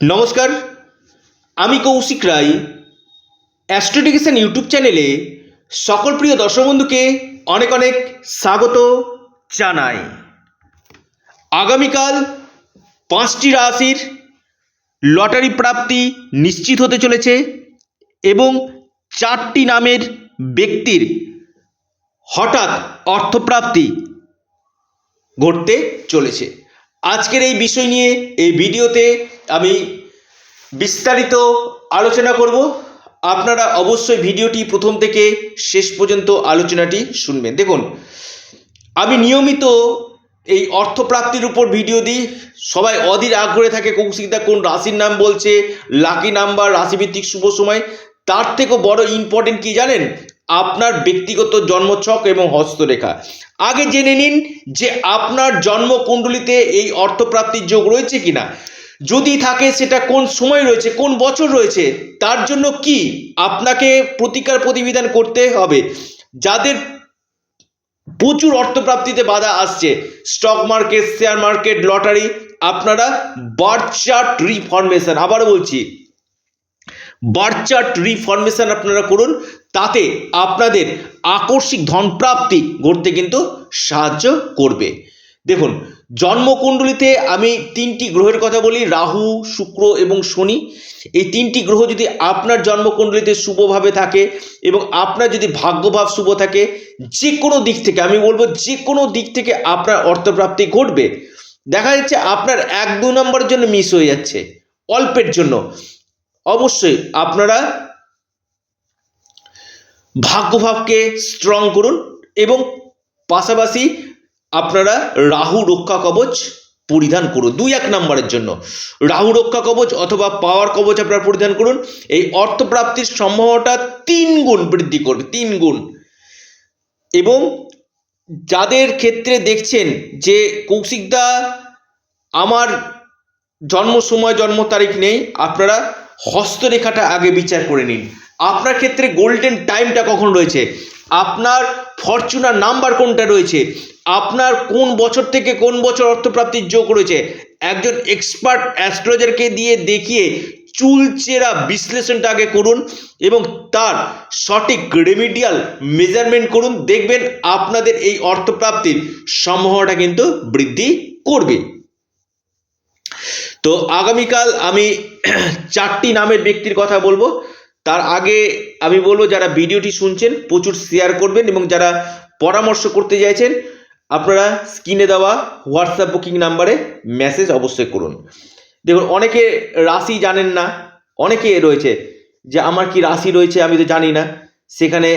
নমস্কার, আমি কৌশিক রায়। অ্যাস্ট্রোডিকেশন ইউটিউব চ্যানেলে সকল প্রিয় দর্শক বন্ধুকে অনেক অনেক স্বাগত জানাই। আগামীকাল পাঁচটি রাশির লটারি প্রাপ্তি নিশ্চিত হতে চলেছে এবং চারটি নামের ব্যক্তির হঠাৎ অর্থপ্রাপ্তি ঘটতে চলেছে। আজকের এই বিষয় নিয়ে, এই ভিডিওতে আমি বিস্তারিত আলোচনা করব। আপনারা অবশ্যই ভিডিওটি প্রথম থেকে শেষ পর্যন্ত আলোচনাটি শুনবেন। দেখুন, আমি নিয়মিত এই অর্থপ্রাপ্তির উপর ভিডিও দিই। সবাই অধীর আগ্রহে থাকে, কৌশিকদা কোন রাশির নাম বলছে, লাকি নাম্বার, রাশিভিত্তিক শুভ সময়। তার থেকেও বড় ইম্পর্টেন্ট কি জানেন? আপনার ব্যক্তিগত জন্মছক এবং হস্তরেখা। আগে জেনে নিন যে আপনার জন্মকুণ্ডলিতে এই অর্থপ্রাপ্তির যোগ রয়েছে কিনা। যদি থাকে সেটা কোন সময় রয়েছে, কোন বছর রয়েছে, তার জন্য কি আপনাকে প্রতিকার প্রতিবিধান করতে হবে। যাদের প্রচুর অর্থপ্রাপ্তিতে বাধা আসছে, stock market, share market, lottery, আপনারা বার্থ চার্ট রিফরমেশন, আবারও বলছি, বার্থ চার্ট রিফরমেশন আপনারা করুন। তাতে আপনাদের আকস্মিক ধনপ্রাপ্তি ঘটতে কিন্তু সাহায্য করবে। দেখুন, জন্মকুণ্ডলিতে আমি তিনটি গ্রহের কথা বলি, রাহু, শুক্র এবং শনি। এই তিনটি গ্রহ যদি আপনার জন্মকুণ্ডলিতে শুভভাবে থাকে এবং আপনার যদি ভাগ্যভাব শুভ থাকে যে কোনো দিক থেকে, আমি বলব যে কোনো দিক থেকে আপনার অর্থপ্রাপ্তি ঘটবে। দেখা যাচ্ছে আপনার এক দু নম্বরের জন্য মিস হয়ে যাচ্ছে, অল্পের জন্য। অবশ্যই আপনারা ভাগ্যভাবকে স্ট্রং করুন এবং পাশাপাশি আপনারা রাহু রক্ষা কবচ পরিধান করুন। দুই এক নম্বরের জন্য। রাহু রক্ষা কবচ অথবা পাওয়ার কবচ আপনারা পরিধান করুন। এই অর্থপ্রাপ্তির সম্ভাবনাটা তিন গুণ বৃদ্ধি করবে, তিন গুণ। এবং যাদের ক্ষেত্রে দেখছেন যে কৌশিকদা আমার জন্ম সময়, জন্ম তারিখ নেই, আপনারা হস্তরেখাটা আগে বিচার করে নিন। আপনার ক্ষেত্রে গোল্ডেন টাইমটা কখন রয়েছে? আপনার ফরচুনার নাম্বার কোনটা রয়েছে? আপনার কোন বছর থেকে কোন বছর অর্থপ্রাপ্তির যোগ রয়েছে? একজন এক্সপার্ট অ্যাস্ট্রোলজারকে দিয়ে দেখিয়ে চুলচেরা বিশ্লেষণটা আগে করুন এবং তার সঠিক রেমিডিয়াল মেজারমেন্ট করুন। দেখবেন আপনাদের এই অর্থপ্রাপ্তির সম্ভাবনাটা কিন্তু বৃদ্ধি করবে। তো আগামীকাল আমি চারটি নামের ব্যক্তির কথা বলব। তার আগে আমি বলব যারা ভিডিওটি শুনছেন, প্রচুর শেয়ার করবেন এবং যারা পরামর্শ করতে চাইছেন, আপনারা স্ক্রিনে দেওয়া হোয়াটসঅ্যাপ বুকিং নাম্বারে মেসেজ অবশ্যই করুন। দেখুন, অনেকে রাশি জানেন না, অনেকে রয়েছে যে আমার কি রাশি রয়েছে আমি তো জানি না, সেখানে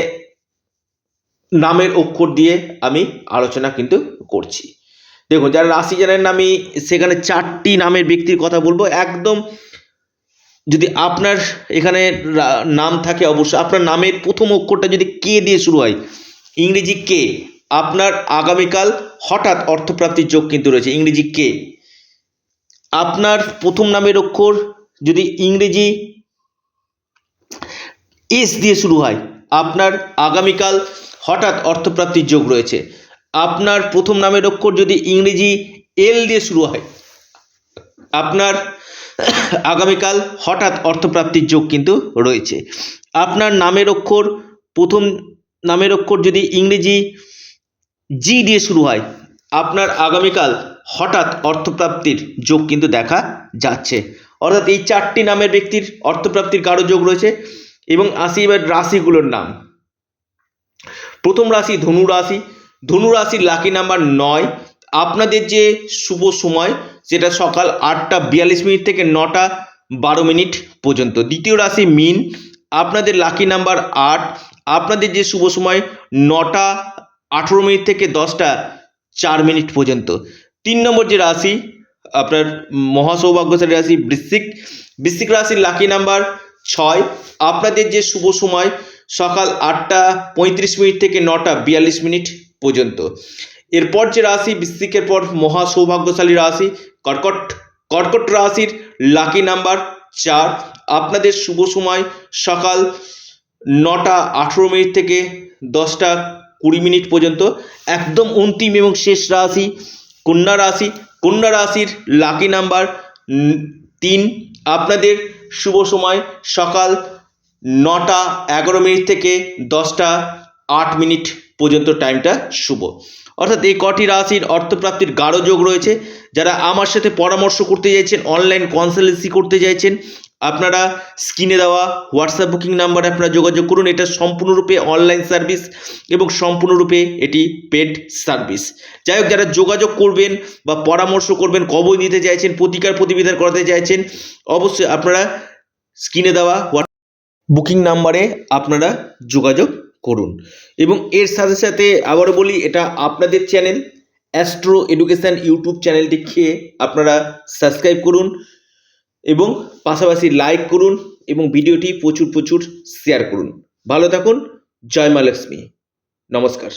নামের অক্ষর দিয়ে আমি আলোচনা কিন্তু করছি। দেখুন, যারা রাশি জানেন না, আমি সেখানে চারটি নামের ব্যক্তির কথা বলব, একদম যদি আপনার এখানে নাম থাকে অবশ্যই, আপনার নামের প্রথম অক্ষরটা যদি কে দিয়ে শুরু হয়, ইংরেজি কে? আপনার আগামীকাল হঠাৎ অর্থপ্রাপ্তির যোগ কিন্তু রয়েছে, ইংরেজি কে? আপনার প্রথম নামের অক্ষর যদি ইংরেজি এস দিয়ে শুরু হয়, আপনার আগামীকাল হঠাৎ অর্থপ্রাপ্তির যোগ রয়েছে। আপনার প্রথম নামের অক্ষর যদি ইংরেজি এল দিয়ে শুরু হয় আপনার আগামীকাল হঠাৎ অর্থপ্রাপ্তির যোগ কিন্তু রয়েছে। আপনার নামের অক্ষর, প্রথম নামের অক্ষর যদি ইংরেজি জি দিয়ে শুরু হয়, আপনার আগামীকাল হঠাৎ অর্থপ্রাপ্তির যোগ কিন্তু দেখা যাচ্ছে। অর্থাৎ এই চারটি নামের ব্যক্তির অর্থপ্রাপ্তির কারও যোগ রয়েছে এবং আসি এবার রাশিগুলোর নাম। প্রথম রাশি ধনু রাশি। ধনু রাশির লাকি নাম্বার নয়। আপনাদের যে শুভ সময়, সেটা সকাল আটটা বিয়াল্লিশ মিনিট থেকে নটা বারো মিনিট পর্যন্ত। দ্বিতীয় রাশি মিন, আপনাদের লাকি নাম্বার আট। আপনাদের যে শুভ সময়, নটা আঠেরো মিনিট থেকে দশটা চার মিনিট পর্যন্ত। তিন নম্বর যে রাশি, আপনার মহাসৌভাগ্যশালী রাশি বৃশ্চিক। বৃশ্চিক রাশির লাকি নাম্বার ছয়। আপনাদের যে শুভ সময়, সকাল আটটা পঁয়ত্রিশ মিনিট থেকে নটা বিয়াল্লিশ মিনিট পর্যন্ত। এরপর যে রাশি, বৃশ্চিকের পর মহা সৌভাগ্যশালী রাশি, কর্কট কর্কট রাশির লাকি নাম্বার চার। আপনাদের শুভ সময়, সকাল নটা আঠেরো মিনিট থেকে দশটা কুড়ি মিনিট পর্যন্ত। একদম অন্তিম এবং শেষ রাশি, কন্যা রাশি, কন্যা রাশির লাকি নাম্বার তিন। আপনাদের শুভ সময়, সকাল নটা এগারো মিনিট থেকে দশটা আট মিনিট পর্যন্ত টাইমটা শুভ। অর্থাৎ এই কটি রাশির অর্থপ্রাপ্তির গাঢ় যোগ রয়েছে। যারা আমার সাথে পরামর্শ করতে চাইছেন অনলাইন কনসালটেন্সি করতে চাইছেন, আপনারা স্ক্রিনে দেওয়া হোয়াটসঅ্যাপ বুকিং নাম্বারে আপনারা যোগাযোগ করুন। এটা সম্পূর্ণরূপে অনলাইন সার্ভিস এবং সম্পূর্ণরূপে এটি পেড সার্ভিস যাই হোক, যারা যোগাযোগ করবেন বা পরামর্শ করবেন, কবই নিতে চাইছেন, প্রতিকার প্রতিবিধান করাতে চাইছেন, অবশ্যই আপনারা স্ক্রিনে দেওয়া বুকিং নাম্বারে আপনারা যোগাযোগ করুন। এবং এর সাথে সাথে আবারও বলি, এটা আপনাদের চ্যানেল অ্যাস্ট্রো এডুকেশান ইউটিউব চ্যানেলটি খেয়ে আপনারা সাবস্ক্রাইব করুন এবং পাশাপাশি লাইক করুন এবং ভিডিওটি প্রচুর প্রচুর শেয়ার করুন। ভালো থাকুন, জয় মা লক্ষ্মী। নমস্কার।